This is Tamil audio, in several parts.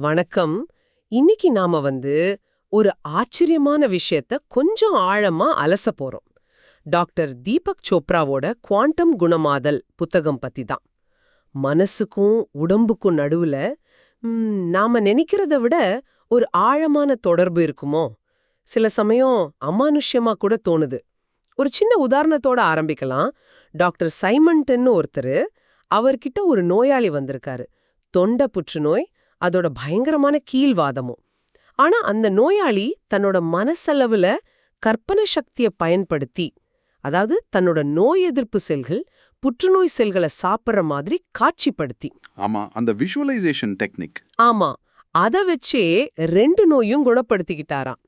வணக்கம். இன்னைக்கு நாம வந்து ஒரு ஆச்சரியமான விஷயத்த கொஞ்சம் ஆழமா அலச போறோம். டாக்டர் தீபக் சோப்ராவோட குவாண்டம் குணமாதல் புத்தகம் பத்தி தான் மனசுக்கும் உடம்புக்கும் நடுவுல நாம நினைக்கிறத விட ஒரு ஆழமான தொடர்பு இருக்குமோ? சில சமயம் அமானுஷ்யமா கூட தோணுது. ஒரு சின்ன உதாரணத்தோட ஆரம்பிக்கலாம். டாக்டர் சைமன்டன்னு ஒருத்தர் அவர்கிட்ட ஒரு நோயாளி வந்திருக்காரு. தொண்டை புற்றுநோய் அதோட பயங்கரமான கீழ்வாதமும். ஆனா அந்த நோயாளி தன்னோட மனசளவுல கற்பனை சக்தியை பயன்படுத்தி அதாவது தன்னோட நோய் எதிர்ப்பு செல்கள் புற்றுநோய் செல்களை சாப்பிடுற மாதிரி காட்சிப்படுத்தி. ஆமா அந்த விஷுவலைசேஷன் டெக்னிக் ஆமா அத வச்சே ரெண்டு நோயும் குணப்படுத்திக்கிட்டாராம்.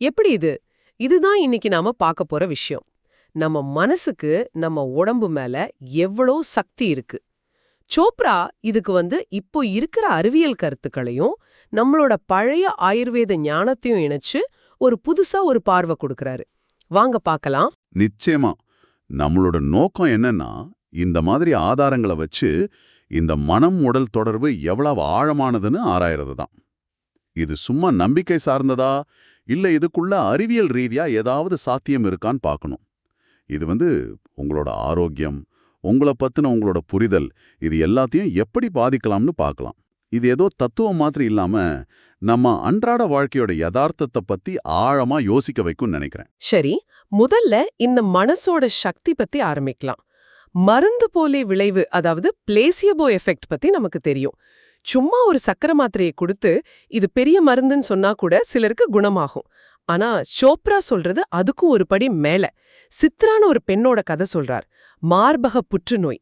எப்படி இது? இதுதான் இன்னைக்கு நாம பார்க்க போற விஷயம். நம்ம மனசுக்கு நம்ம உடம்பு மேல எவ்வளோ சக்தி இருக்கு? சோப்ரா இதுக்கு வந்து இப்போ இருக்கிற அறிவியல் கருத்துக்களையும் நம்மளோட பழைய ஆயுர்வேத ஞானத்தையும் இணைச்சு ஒரு புதுசா ஒரு பார்வை கொடுக்கறாரு. வாங்க பார்க்கலாம். நிச்சயமா. நம்மளோட நோக்கம் என்னன்னா இந்த மாதிரி ஆதாரங்களை வச்சு இந்த மனம் உடல் தொடர்பு எவ்வளவு ஆழமானதுன்னு ஆராயறது தான். இது சும்மா நம்பிக்கை சார்ந்ததா? இல்ல இதுக்குள்ள அறிவியல் ரீதியா ஏதாவது சாத்தியம் இருக்கான்னு பார்க்கணும். இது வந்து உங்களோட ஆரோக்கியம் உங்களை பத்தின உங்களோட புரிதல் இது எல்லாத்தையும் எப்படி பாதிக்கலாம்னு பார்க்கலாம். இது ஏதோ தத்துவம் மாதிரி இல்லாம நம்ம அன்றாட வாழ்க்கையோட யதார்த்தத்தை பத்தி ஆழமா யோசிக்க வைக்கும்னு நினைக்கிறேன். சரி முதல்ல இந்த மனசோட சக்தி பத்தி ஆரம்பிக்கலாம். மருந்து போலே விளைவு அதாவது பிளேசியபோ எஃபெக்ட் பத்தி நமக்கு தெரியும். சும்மா ஒரு சக்கரை மாத்திரையை கொடுத்து இது பெரிய மருந்துன்னு சொன்னா கூட சிலருக்கு குணமாகும். ஆனா சோப்ரா சொல்றது அதுக்கும் ஒரு படி மேல. சித்ரான ஒரு பெண்ணோட கதை சொல்றார். மார்பக புற்றுநோய்.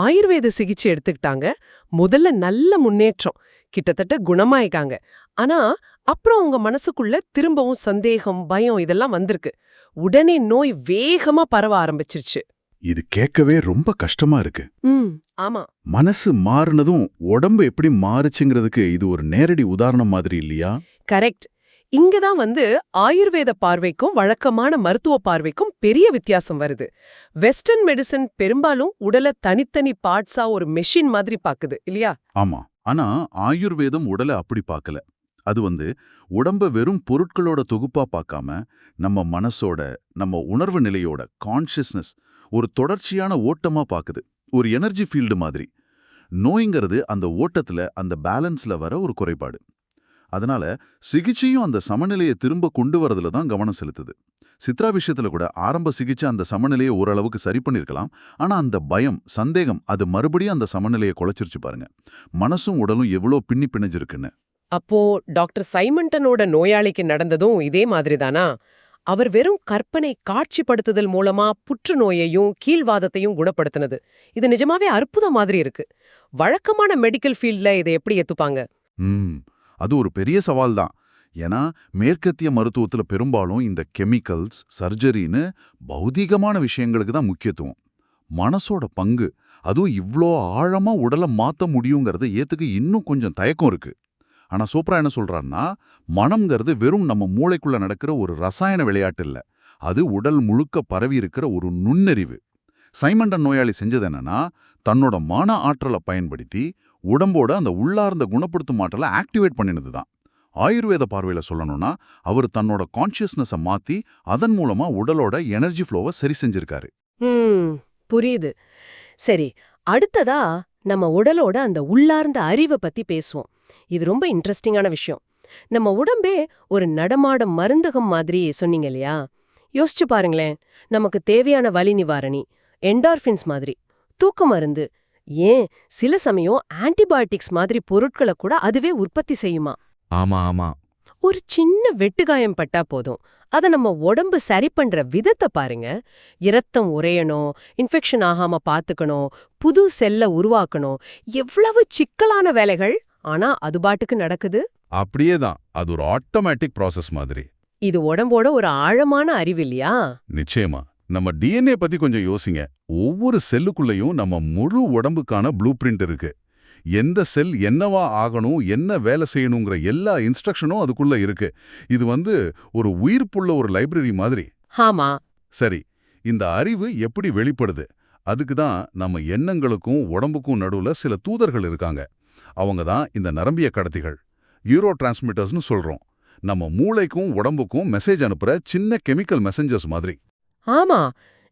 ஆயுர்வேத சிகிச்சை எடுத்துக்கிட்டாங்க. முதல்ல நல்ல முன்னேற்றம். கிட்டத்தட்ட குணமாயிக்காங்க ஆனா அப்புறம் உங்க மனசுக்குள்ள திரும்பவும் சந்தேகம் பயம் இதெல்லாம் வந்திருக்கு. உடனே நோய் வேகமா பரவ ஆரம்பிச்சிருச்சு. இது கேட்கவே ரொம்ப கஷ்டமா இருக்கு. ஆமா. மனசு மாறுனதும் உடம்பு எப்படி மாறுச்சுங்கிறதுக்கு இது ஒரு நேரடி உதாரணம் மாதிரி இல்லையா? கரெக்ட். இங்கதான் வந்து ஆயுர்வேத பார்வைக்கும் வழக்கமான மருத்துவ பார்வைக்கும் பெரிய வித்தியாசம் வருது. வெஸ்டர்ன் மெடிசன் பெரும்பாலும் உடலை தனித்தனி பார்ட்ஸா ஒரு மெஷின் மாதிரி பாக்குது இல்லையா? ஆமா. ஆனா ஆயுர்வேதம் உடலை அப்படி பார்க்கல. அது வந்து உடம்ப வெறும் பொருட்களோட தொகுப்பா பார்க்காம நம்ம மனசோட நம்ம உணர்வு நிலையோட கான்ஷியஸ்னஸ் ஒரு தொடர்ச்சியான ஓட்டமா பாக்குது ஒரு எனர்ஜி ஃபீல்டு மாதிரி. நோய்ங்கிறது அந்த ஓட்டத்துல அந்த பேலன்ஸ்ல வர ஒரு குறைபாடு. அதனால சிகிச்சையும் அந்த சமநிலையை திரும்ப கொண்டு வரதுல தான் கவனம் செலுத்துது. சித்ரா விஷயத்துல கூட ஆரம்ப சிகிச்சை அந்த சமநிலையை ஓரளவுக்கு சரி பண்ணிருக்கலாம். ஆனா அந்த பயம் சந்தேகம் அது மறுபடியும் அந்த சமநிலையை குலைச்சிருச்சு பாருங்க. மனசும் உடலும் எவ்வளோ பின்னி பிணைஞ்சிருக்குன்னு. அப்போ டாக்டர் சைமண்டனோட நோயாளிக்கு நடந்ததும் இதே மாதிரிதானா? அவர் வெறும் கற்பனை காட்சிப்படுத்துதல் மூலமா புற்றுநோயையும் கீழ்வாதத்தையும் குணப்படுத்தினது. இது நிஜமாவே அற்புதம் மாதிரி இருக்கு. வழக்கமான மெடிக்கல் ஃபீல்ட்ல இதை எப்படி ஏத்துப்பாங்க? அது ஒரு பெரிய சவால் தான் ஏன்னா மேற்கத்திய மருத்துவத்துல பெரும்பாலும் இந்த கெமிக்கல்ஸ் சர்ஜரின்னு பௌதீகமான விஷயங்களுக்கு தான் முக்கியத்துவம். மனசோட பங்கு அதுவும் இவ்ளோ ஆழமா உடலை மாத்த முடியுங்கிறத ஏற்றுக்கு இன்னும் கொஞ்சம் தயக்கம் இருக்கு. ஆனா சோப்ரா என்ன சொல்கிறான்னா மனம்ங்கிறது வெறும் நம்ம மூளைக்குள்ள நடக்கிற ஒரு ரசாயன விளையாட்டு இல்ல. அது உடல் முழுக்க பரவி இருக்கிற ஒரு நுண்ணறிவு. சைமண்டன் நோயாளி செஞ்சது என்னன்னா தன்னோட மன ஆற்றலை பயன்படுத்தி உடம்போட அந்த உள்ளார்ந்த குணப்படுத்தும் மாற்றலை ஆக்டிவேட் பண்ணினது தான் ஆயுர்வேத பார்வையில சொல்லணும்னா அவர் தன்னோட கான்ஷியஸ்னஸை மாத்தி அதன் மூலமா உடலோட எனர்ஜி ஃப்ளோவை சரி செஞ்சிருக்காரு. புரியுது. சரி அடுத்ததா நம்ம உடலோட அந்த உள்ளார்ந்த அறிவை பத்தி பேசுவோம். இது ரொம்ப இன்ட்ரெஸ்டிங்கான விஷயம். நம்ம உடம்பே ஒரு நடமாடும் மருந்தகம் மாதிரி சொன்னீங்க இல்லையா? யோசிச்சு பாருங்களேன் நமக்கு தேவையான வலி நிவாரணி என்டார்ஃபின்ஸ் மாதிரி தூக்க மருந்து ஏன்? சில சமயம் ஆன்டிபயோட்டிக்ஸ் மாதிரி பொருட்களை கூட அதுவே உற்பத்தி செய்யுமா? ஆமா ஆமா. ஒரு சின்ன வெட்டுகாயம் பட்டா போதும். அத நம்ம உடம்பு சரி பண்ற விதத்தை பாருங்க. இரத்தம் உறையணும் இன்ஃபெக்ஷன் ஆகாம பாத்துக்கணும் புது செல்ல உருவாக்கணும். எவ்வளவு சிக்கலான வேலைகள் ஆனா அது பாட்டுக்கு நடக்குது. அப்படியே தான். அது ஒரு ஆட்டோமேட்டிக் ப்ராசஸ் மாதிரி. இது உடம்போட ஒரு ஆழமான அறிவு இல்லையா? நிச்சயமா. நம்ம டிஎன்ஏ பத்தி கொஞ்சம் யோசிங்க. ஒவ்வொரு செல்லுக்குள்ளேயும் நம்ம முழு உடம்புக்கான ப்ளூ பிரிண்ட் இருக்கு. எந்த செல் என்னவா ஆகணும் என்ன வேலை செய்யணுங்கிற எல்லா இன்ஸ்ட்ரக்ஷனும் அதுக்குள்ள இருக்கு. இது வந்து ஒரு உயிர்ப்புள்ள ஒரு லைப்ரரி மாதிரி. ஆமா. சரி இந்த அறிவு எப்படி வெளிப்படுது? அதுக்கு தான் நம்ம எண்ணங்களுக்கும் உடம்புக்கும் நடுவுல சில தூதர்கள் இருக்காங்க. அவங்க தான் இந்த நரம்பிய கடத்திகள். யூரோ டிரான்ஸ்மிட்டர்ஸ்னு சொல்றோம். நம்ம மூளைக்கும் உடம்புக்கும் மெசேஜ் அனுப்புற சின்ன கெமிக்கல் மெசஞ்சர்ஸ் மாதிரி. ஆமா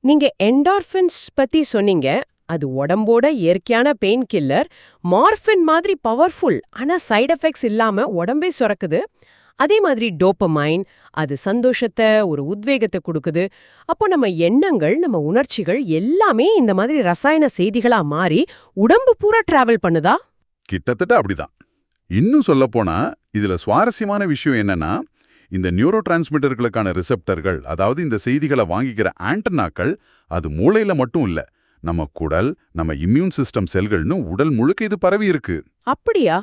நீங்க என்டார்ஃபின்ஸ் பத்தி சொன்னீங்க. அது உடம்போட இயற்கையான பெயின் கில்லர் மார்ஃபின் மாதிரி பவர்ஃபுல் ஆனா சைடு எஃபெக்ட்ஸ் இல்லாம உடம்பே சுரக்குது. அதே மாதிரி டோப்பமைன் அது சந்தோஷத்தை ஒரு உத்வேகத்தை கொடுக்குது. அப்போ நம்ம எண்ணங்கள் நம்ம உணர்ச்சிகள் எல்லாமே இந்த மாதிரி ரசாயன செய்திகளா மாறி உடம்பு பூரா டிராவல் பண்ணுதா? கிட்டத்தட்ட அப்படிதான். இன்னும் சொல்லப்போனா இதுல சுவாரஸ்யமான விஷயம் என்னன்னா இந்த நியூரோ டிரான்ஸ்மிட்டர்களுக்கான ரிசெப்டர்கள் அதாவது இந்த செய்திகளை வாங்கிக்கிற ஆண்டனாக்கள் அது மூளையில மட்டும் இல்ல நம்ம குடல் நம்ம இம்யூன் சிஸ்டம் செல்கள்னு உடல் முழுக்க இது பரவி இருக்கு. அப்படியா?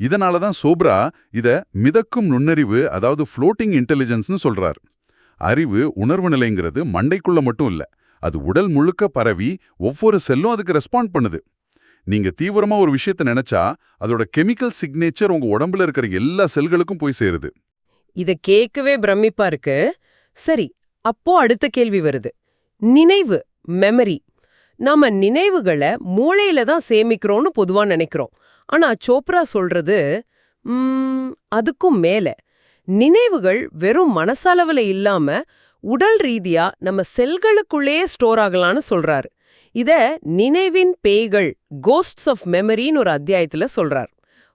இதனால தான் சோப்ரா இத மிதக்கும் நுண்ணறிவு அதாவது ஃப்ளோட்டிங் இன்டெலிஜென்ஸ்னு சொல்றார். அறிவு உணர்வு நிலைங்கிறது மண்டைக்குள்ள மட்டும் இல்ல அது உடல் முழுக்க பரவி ஒவ்வொரு செல்லும் அதுக்கு ரெஸ்பாண்ட் பண்ணுது. நீங்க தீவிரமா ஒரு விஷயத்த நினைச்சா அதோட கெமிக்கல் சிக்னேச்சர் உங்க உடம்புல இருக்கிற எல்லா செல்களுக்கும் போய் சேருது. இத கேட்கவே பிரமிப்பா இருக்கு. சரி அப்போ அடுத்த கேள்வி வருது. நினைவு மெமரி நாம நினைவுகளை மூளையில தான் சேமிக்கிறோம்னு பொதுவா நினைக்கிறோம். ஆனா சோப்ரா சொல்றது ம், அதுக்கும் மேல. நினைவுகள் வெறும் மனசளவுல இல்லாம உடல் ரீதியா நம்ம செல்களுக்குள்ளேயே ஸ்டோர் ஆகலான்னு சொல்றாரு. இத நினைவின் பேய்கள் கோஸ்ட்ஸ் ஆஃப் மெமரின்னு ஒரு அத்தியாயத்துல சொல்றார்.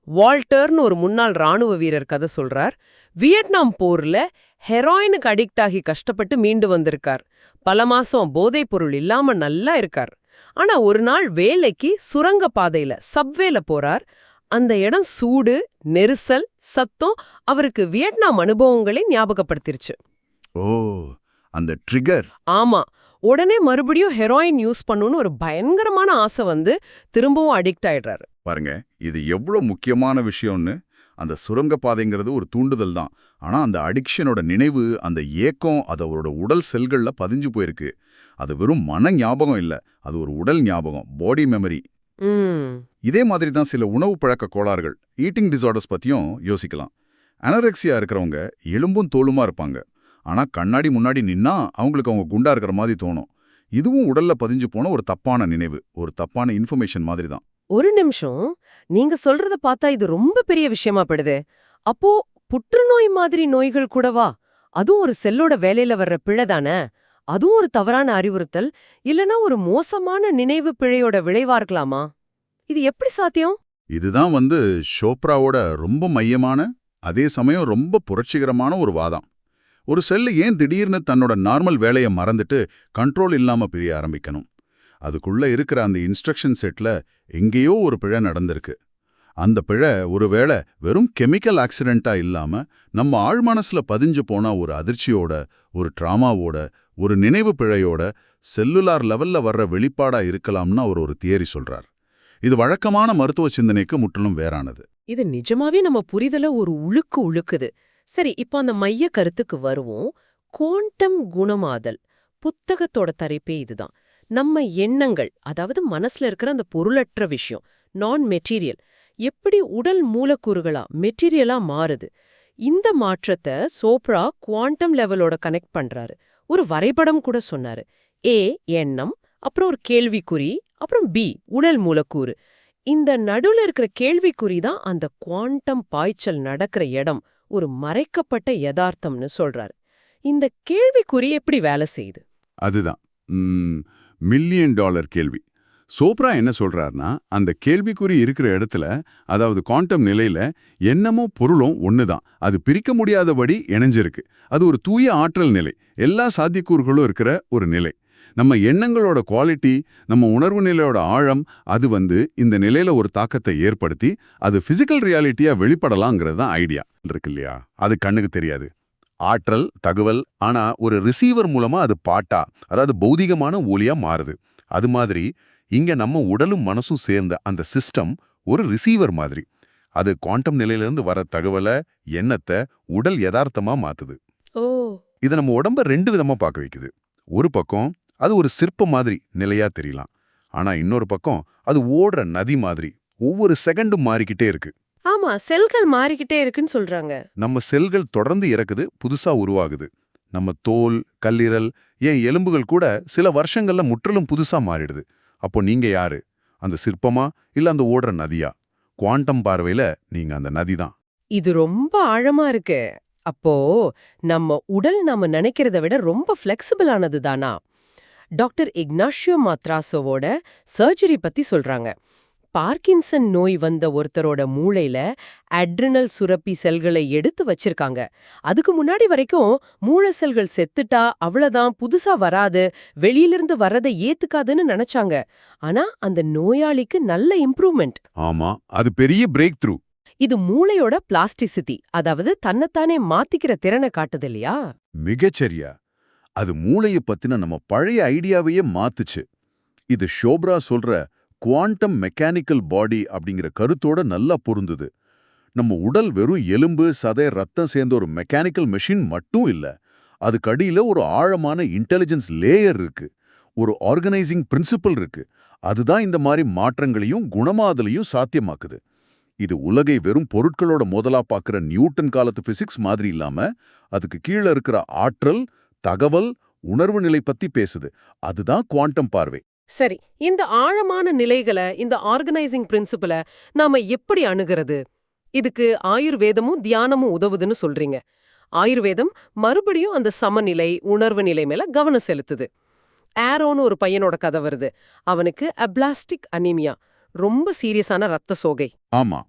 வால்டர்னு ஒரு முன்னாள் ராணுவ வீரர் கதை சொல்றார். வியட்நாம் போர்ல ஹெராயினுக்கு அடிக்ட் ஆகி கஷ்டப்பட்டு மீண்டு வந்திருக்கார். பல மாசம் போதைப் பொருள் இல்லாம நல்லா இருக்கார். ஆனா ஒரு நாள் வேலைக்கு சுரங்க பாதையில சப்வேல போறார். அந்த இடம் சூடு நெரிசல் சத்தம் அவருக்கு வியட்நாம் அனுபவங்களை ஞாபகப்படுத்திருச்சு. ஓ அந்த ட்ரிகர் ஆமா உடனே மறுபடியும் ஹெராயின் யூஸ் பண்ணணும்னு ஒரு பயங்கரமான ஆசை வந்து திரும்பவும் அடிக்ட் ஆயிடுறாரு. பாருங்க இது எவ்வளவு முக்கியமான விஷயம்னு அந்த சுரங்கப்பாதைங்கிறது ஒரு தூண்டுதல் தான். ஆனா அந்த அடிக்ஷனோட நினைவு அந்த ஏக்கம் அது அவரோட உடல் செல்கள்ல பதிஞ்சு போயிருக்கு. அது வெறும் மன ஞாபகம் இல்ல அது ஒரு உடல் ஞாபகம் பாடி மெமரி இதே மாதிரி தான் சில உணவு பழக்க கோளாறுகள் ஈட்டிங் டிசார்டர்ஸ் பத்தியும் யோசிக்கலாம். அனரெக்சியா இருக்கிறவங்க எலும்பும் தோலுமா இருப்பாங்க. ஆனா கண்ணாடி முன்னாடி நின்னா அவங்களுக்கு அவங்க குண்டா இருக்கிற மாதிரி தோணும். இதுவும் உடல்ல பதிஞ்சு போன ஒரு தப்பான நினைவு ஒரு தப்பான இன்ஃபர்மேஷன் மாதிரி தான் ஒரு நிமிஷம். நீங்க சொல்றத பார்த்தா இது ரொம்ப பெரிய விஷயமா படுது. அப்போ புற்றுநோய் மாதிரி நோய்கள் கூடவா? அதுவும் ஒரு செல்லோட வேலையில வர்ற பிழை தானே? அதுவும் ஒரு தவறான அறிவுறுத்தல் இல்லனா ஒரு மோசமான நினைவு பிழையோட விளைவா இருக்கலாமா? இது எப்படி சாத்தியம்? இதுதான் வந்து ஷோப்ராவோட ரொம்ப மையமான அதே சமயம் ரொம்ப புரட்சிகரமான ஒரு வாதம். ஒரு செல்லு ஏன் திடீர்னு தன்னோட நார்மல் வேலையை மறந்துட்டு கண்ட்ரோல் இல்லாம பிரிய ஆரம்பிக்கணும்? அதுக்குள்ள இருக்கிற அந்த இன்ஸ்ட்ரக்ஷன் செட்ல எங்கேயோ ஒரு பிழை நடந்திருக்கு. அந்த பிழை ஒருவேளை வெறும் கெமிக்கல் ஆக்சிடென்ட்டா இல்லாம நம்ம ஆழ்மனசுல பதிஞ்சு போன ஒரு அதிர்ச்சியோட ஒரு ட்ராமாவோட ஒரு நினைவு பிழையோட செல்லுலார் லெவல்ல வர்ற வெளிப்பாடா இருக்கலாம்னு அவர் ஒரு தியரி சொல்றார். இது வழக்கமான மருத்துவ சிந்தனைக்கு முற்றிலும் வேறானது. இது நிஜமாவே நம்ம புரிதல ஒரு உழுக்கு உழுக்குது. சரி இப்போ அந்த மைய கருத்துக்கு வருவோம். குவாண்டம் குணமாதல் புத்தகத்தோட தரைப்பே இதுதான். நம்ம எண்ணங்கள் அதாவது மனசுல இருக்கிற அந்த பொருளற்ற விஷயம் நான் மெட்டீரியல் எப்படி உடல் மூலக்கூறுகளா மெட்டீரியலா மாறுது. இந்த மாற்றத்தை சோப்ரா குவாண்டம் லெவலோட கனெக்ட் பண்றாரு. ஒரு வரைபடம் கூட சொன்னாரு. ஏ எண்ணம் அப்புறம் ஒரு கேள்விக்குறி அப்புறம் பி உடல் மூலக்கூறு. இந்த நடுவுல இருக்கிற கேள்விக்குறி தான் அந்த குவாண்டம் பாய்ச்சல் நடக்கிற இடம் ஒரு மறைக்கப்பட்ட யதார்த்தம்னு சொல்றாரு. இந்த கேள்விக்குறி எப்படி வேலை செய்யுது? அதுதான். மில்லியன் டாலர் கேள்வி. சோப்ரா என்ன சொல்றாருன்னா அந்த கேள்விக்குறி இருக்கிற இடத்துல அதாவது குவாண்டம் நிலையில என்னமோ பொருளும் ஒண்ணுதான். அது பிரிக்க முடியாதபடி இணைஞ்சிருக்கு. அது ஒரு தூய ஆற்றல் நிலை. எல்லா சாத்தியக்கூறுகளும் இருக்கிற ஒரு நிலை. நம்ம எண்ணங்களோட குவாலிட்டி நம்ம உணர்வு நிலையோட ஆழம் அது வந்து இந்த நிலையில ஒரு தாக்கத்தை ஏற்படுத்தி அது பிசிக்கல் ரியாலிட்டியா வெளிப்படலாங்கிறது தான் ஐடியா இருக்கு இல்லையா? அது கண்ணுக்கு தெரியாது. ஆற்றல் தகவல் ஆனா ஒரு ரிசீவர் மூலமா அது பாட்டா அதாவது பௌதிகமான ஒலியா மாறுது. அது மாதிரி இங்க நம்ம உடலும் மனசும் சேர்ந்த அந்த சிஸ்டம் ஒரு ரிசீவர் மாதிரி. அது குவாண்டம் நிலையிலிருந்து வர தகவலை எண்ணத்தை உடல் யதார்த்தமா மாத்துது. ஓ. இது நம்ம உடம்ப ரெண்டு விதமா பார்க்க வைக்குது. ஒரு பக்கம் அது ஒரு சிற்பம் மாதிரி நிலையா தெரியலாம். ஆனா இன்னொரு பக்கம் அது ஓடுற நதி மாதிரி ஒவ்வொரு செகண்டும் மாறிக்கிட்டே இருக்கு. ஆமா செல்கள் மாறிக்கிட்டே இருக்குன்னு சொல்றாங்க. நம்ம செல்கள் தொடர்ந்து இறக்குது புதுசா உருவாகுது. நம்ம தோல் கல்லீரல் ஏன் எலும்புகள் கூட சில வருஷங்கள்ல முற்றிலும் புதுசா மாறிடுது. அப்போ நீங்க யாரு? அந்த சிற்பமா இல்ல அந்த ஓடுற நதியா? குவாண்டம் பார்வையில நீங்க அந்த நதி தான். இது ரொம்ப ஆழமா இருக்கு. அப்போ நம்ம உடல் நாம நினைக்கிறத விட ரொம்ப ஃப்ளெக்சிபிள் ஆனது தானா? டாக்டர் இக்னாஷியோ மாத்ராசோவோட சர்ஜரி பத்தி சொல்றாங்க. பார்க்கின்சன் நோய் வந்த ஒருத்தரோட மூளையில அட்ரினல் சுரப்பி செல்களை எடுத்து வச்சிருக்காங்க. அதுக்கு முன்னாடி வரைக்கும் மூளை செல்கள் செத்துட்டா அவ்வளவுதான் புதுசா வராது வெளியிலிருந்து வரதை ஏத்துக்காதுன்னு நினைச்சாங்க. ஆனா அந்த நோயாளிக்கு நல்ல இம்ப்ரூவ்மெண்ட். ஆமா அது பெரிய பிரேக் த்ரூ இது மூளையோட பிளாஸ்டிசிட்டி அதாவது தன்னைத்தானே மாத்திக்கிற திறனை காட்டுது இல்லையா? மிகச்சரியா. அது மூளைய பத்தின நம்ம பழைய ஐடியாவையே மாத்துச்சு. இது ஷோப்ரா சொல்ற குவாண்டம் மெக்கானிக்கல் பாடி அப்படிங்கிற கருத்தோட நல்லா பொருந்துது. நம்ம உடல் வெறும் எலும்பு சதை ரத்தம் சேர்ந்த ஒரு மெக்கானிக்கல் மெஷின் மட்டும் இல்ல அதுக்கு அடியில ஒரு ஆழமான இன்டெலிஜென்ஸ் லேயர் இருக்கு. ஒரு ஆர்கனைசிங் பிரின்சிபல் இருக்கு. அதுதான் இந்த மாதிரி மாற்றங்களையும் குணமாதலையும் சாத்தியமாக்குது. இது உலகை வெறும் பொருட்களோட முதலா பார்க்குற நியூட்டன் காலத்து பிசிக்ஸ் மாதிரி இல்லாம அதுக்கு கீழே இருக்கிற ஆற்றல் தகவல் உணர்வு நிலை பத்தி பேசுது. அதுதான் குவாண்டம் பார்வை. சரி இந்த ஆழமான நிலைகளை இந்த ஆர்கனைசிங் பிரின்சிபல நாம எப்படி அணுகிறது? இதுக்கு ஆயுர்வேதமும் தியானமும் உதவுதுன்னு சொல்றீங்க. ஆயுர்வேதம் மறுபடியும் அந்த சமநிலை உணர்வு நிலை மேல கவனம் செலுத்துது. ஆரோன்னு ஒரு பையனோட கதை வருது. அவனுக்கு அப்ளாஸ்டிக் அனீமியா ரொம்ப சீரியஸான ரத்த சோகை. ஆமா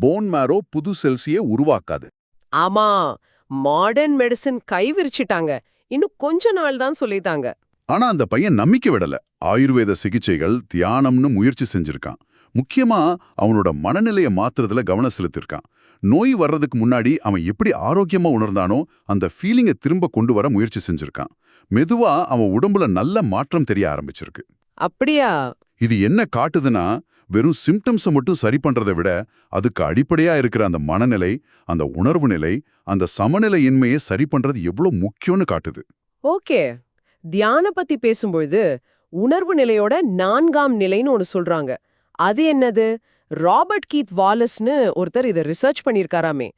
போன் மேரோ புது செல்சியே உருவாக்காது. ஆமா மாடர்ன் மெடிசின் கைவிரிச்சிட்டாங்க இன்னும் கொஞ்ச நாள் தான் சொல்லிட்டாங்க. ஆனா அந்த பையன் நம்பிக்கை விடல. ஆயுர்வேத சிகிச்சைகள் தியானம்னு முயற்சி செஞ்சிருக்கான். முக்கியமா அவனோட மனநிலையை மாத்துறதுல கவனம் செலுத்திருக்கான். நோய் வர்றதுக்கு முன்னாடி அவன் எப்படி ஆரோக்கியமா உணர்ந்தானோ அந்த ஃபீலிங்கை திரும்ப கொண்டு வர முயற்சி செஞ்சிருக்கான். மெதுவா அவன் உடம்புல நல்ல மாற்றம் தெரிய ஆரம்பிச்சிருக்கு. அப்படியா? இது என்ன காட்டுதுன்னா வெறும் சிம்டம்ஸை மட்டும் சரி பண்றதை விட அதுக்கு அடிப்படையா இருக்கிற அந்த மனநிலை அந்த உணர்வு நிலை அந்த சமநிலையின்மையை சரி பண்றது எவ்வளவு முக்கியம்னு காட்டுது. ஓகே. தியான பத்தி பேசும்பொழுது உணர்வு நிலையோட நான்காம் நிலைன்னு ஒன்னு சொல்றாங்க. அது என்னது? ராபர்ட் கீத் வாலஸ்னு ஒருத்தர் இத ரிசர்ச் பண்ணிருக்காராமே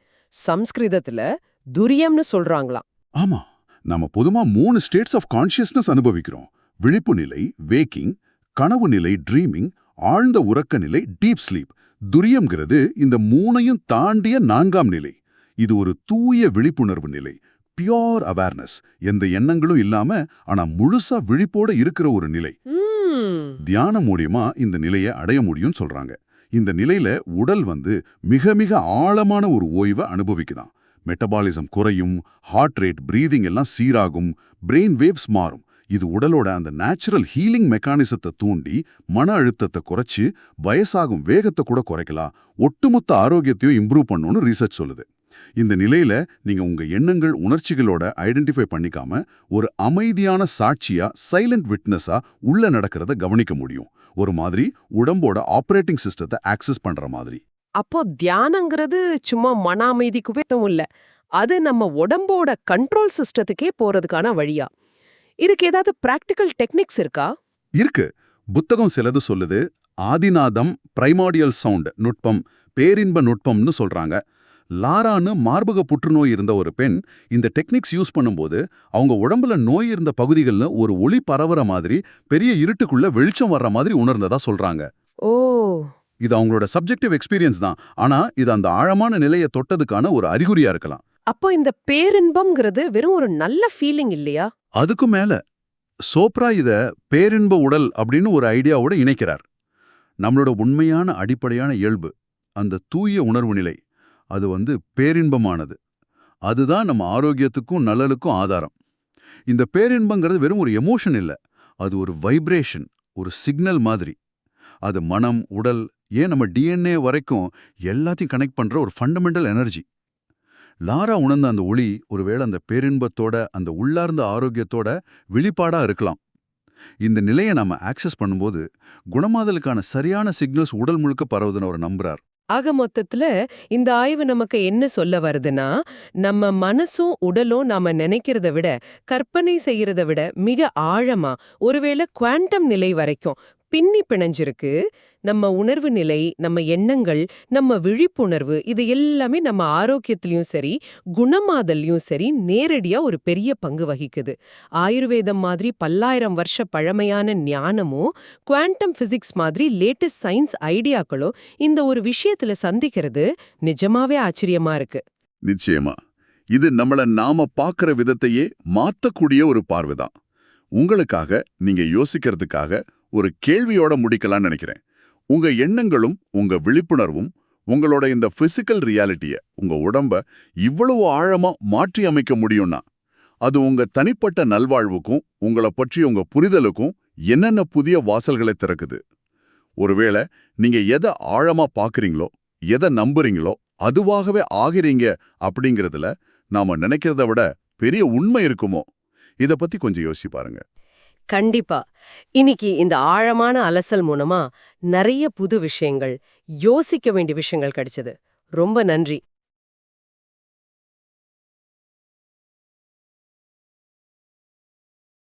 சம்ஸ்கிருதத்துல துரியம்னு சொல்றாங்களாம். ஆமா. நாம பொதுவா மூணு ஸ்டேட்ஸ் ஆஃப் கான்ஷியஸ்னஸ் அனுபவிக்கிறோம். விழிப்பு நிலை வேக்கிங் கனவு நிலை ட்ரீமிங் ஆழ்ந்த உறக்க நிலை டீப் ஸ்லீப் துரியம்ங்கிறது இந்த மூணையும் தாண்டிய நான்காம் நிலை. இது ஒரு தூய விழிப்புணர்வு நிலை பியோர் அவேர்னஸ் எந்த எண்ணங்களும் இல்லாம ஆனா முழுசா விழிப்போட இருக்கிற ஒரு நிலை. தியானம் மூலியமா இந்த நிலையை அடைய முடியும்னு சொல்றாங்க. இந்த நிலையில உடல் வந்து மிக மிக ஆழமான ஒரு ஓய்வை அனுபவிக்குதாம் மெட்டபாலிசம் குறையும் ஹார்ட் ரேட் பிரீதிங் எல்லாம் சீராகும் பிரெயின் வேவ்ஸ் மாறும். இது உடலோட அந்த நேச்சுரல் ஹீலிங் மெக்கானிசத்தை தூண்டி மன அழுத்தத்தை குறைச்சு வயசாகும் வேகத்தை கூட குறைக்கலாம். ஒட்டுமொத்த ஆரோக்கியத்தையும் இம்ப்ரூவ் பண்ணணும்னு ரீசர்ச் சொல்லுது. இந்த நிலையில நீங்க உங்க எண்ணங்கள் உணர்ச்சிகளோட ஐடென்டிஃபை பண்ணிக்காம ஒரு அமைதியான சாட்சியா சைலண்ட் விட்னஸா உள்ள நடக்கிறத கவனிக்க முடியும். ஒரு மாதிரி உடம்போட ஆபரேட்டிங் சிஸ்டத்தை ஆக்சஸ் பண்ற மாதிரி. அப்போ தியானங்கிறது சும்மா மன அமைதிக்குவே இல்ல. அது நம்ம உடம்போட கண்ட்ரோல் சிஸ்டத்துக்கே போறதுக்கான வழியா. இதுக்கு ஏதாவது பிராக்டிக்கல் டெக்னிக்ஸ் இருக்கா? இருக்கு. புத்தகம் சிலது சொல்லுது. ஆதிநாதம் பிரைமாடியல் சவுண்ட் நுட்பம் பேரின்ப நுட்பம்னு சொல்றாங்க. லாரான்னு மார்பக புற்றுநோய் இருந்த ஒரு பெண் இந்த டெக்னிக்ஸ் யூஸ் பண்ணும்போது அவங்க உடம்புல நோய் இருந்த பகுதிகள்ல ஒரு ஒளி பரவுற மாதிரி பெரிய இருட்டுக்குள்ள வெளிச்சம் வர்ற மாதிரி உணர்ந்ததா சொல்றாங்க. ஓ. இது அவங்களோட சப்ஜெக்டிவ் எக்ஸ்பீரியன்ஸ் தான். ஆனா இது அந்த ஆழமான நிலையை தொட்டதுக்கான ஒரு அறிகுறியா இருக்கலாம். அப்போ இந்த பேரின்பம்ங்கிறது வெறும் ஒரு நல்ல ஃபீலிங் இல்லையா? அதுக்கும் மேல சோப்ரா இத பேரின்ப உடல் அப்படின்னு ஒரு ஐடியாவோட இணைக்கிறார். நம்மளோட உண்மையான அடிப்படையான இயல்பு அந்த தூய உணர்வு நிலை அது வந்து பேரின்பமானது. அதுதான் நம்ம ஆரோக்கியத்துக்கும் நலனுக்கும் ஆதாரம். இந்த பேரின்பங்கிறது வெறும் ஒரு எமோஷன் இல்ல அது ஒரு வைப்ரேஷன் ஒரு சிக்னல் மாதிரி. அது மனம் உடல் ஏன் நம்ம டிஎன்ஏ வரைக்கும் எல்லாத்தையும் கனெக்ட் பண்ற ஒரு ஃபண்டமெண்டல் எனர்ஜி லாரா உணர்ந்த அந்த ஒளி ஒருவேளை அந்த பேரின்பத்தோட அந்த உள்ளார்ந்த ஆரோக்கியத்தோட வெளிப்பாடா இருக்கலாம். இந்த நிலையை நாம ஆக்சஸ் பண்ணும்போது குணமாதலுக்கான சரியான சிக்னல்ஸ் உடல் முழுக்க பரவுதுன்னு அவர் நம்புறார். ஆக மொத்தத்துல இந்த ஆய்வு நமக்கு என்ன சொல்ல வருதுன்னா நம்ம மனசும் உடலும் நாம நினைக்கிறத விட கற்பனை செய்யறத விட மிக ஆழமா ஒருவேளை குவாண்டம் நிலை வரைக்கும் பின்னி பிணைஞ்சிருக்கு. நம்ம உணர்வு நிலை நம்ம எண்ணங்கள் நம்ம விழிப்புணர்வு இது எல்லாமே நம்ம ஆரோக்கியத்திலையும் சரி குணமாதல்லையும் சரி நேரடியா ஒரு பெரிய பங்கு வகிக்குது. ஆயுர்வேதம் மாதிரி பல்லாயிரம் வருஷ பழமையான ஞானமும் குவாண்டம் ஃபிசிக்ஸ் மாதிரி லேட்டஸ்ட் சயின்ஸ் ஐடியாக்களும் இந்த ஒரு விஷயத்துல சந்திக்கிறது நிஜமாவே ஆச்சரியமா இருக்கு. நிச்சயமா. இது நம்மள நாம பார்க்குற விதத்தையே மாத்தக்கூடிய ஒரு பார்வை தான் உங்களுக்காக நீங்க யோசிக்கிறதுக்காக ஒரு கேள்வியோட முடிக்கலாம்னு நினைக்கிறேன். உங்க எண்ணங்களும் உங்க விழிப்புணர்வும் உங்களோட இந்த பிசிக்கல் ரியாலிட்டிய உங்க உடம்ப இவ்வளவு ஆழமா மாற்றி அமைக்க முடியும்னா அது உங்க தனிப்பட்ட நல்வாழ்வுக்கும் உங்களை பற்றி உங்க புரிதலுக்கும் என்னென்ன புதிய வாசல்களை திறக்குது? ஒருவேளை நீங்க எதை ஆழமா பாக்குறீங்களோ எதை நம்புறீங்களோ அதுவாகவே ஆகிறீங்க அப்படிங்கறதுல நாம நினைக்கிறத விட பெரிய உண்மை இருக்குமோ? இத பத்தி கொஞ்சம் யோசிச்சு பாருங்க. கண்டிப்பா. இன்னைக்கு இந்த ஆழமான அலசல் மூலமா நிறைய புது விஷயங்கள் யோசிக்க வேண்டிய விஷயங்கள் கிடைச்சது. ரொம்ப நன்றி.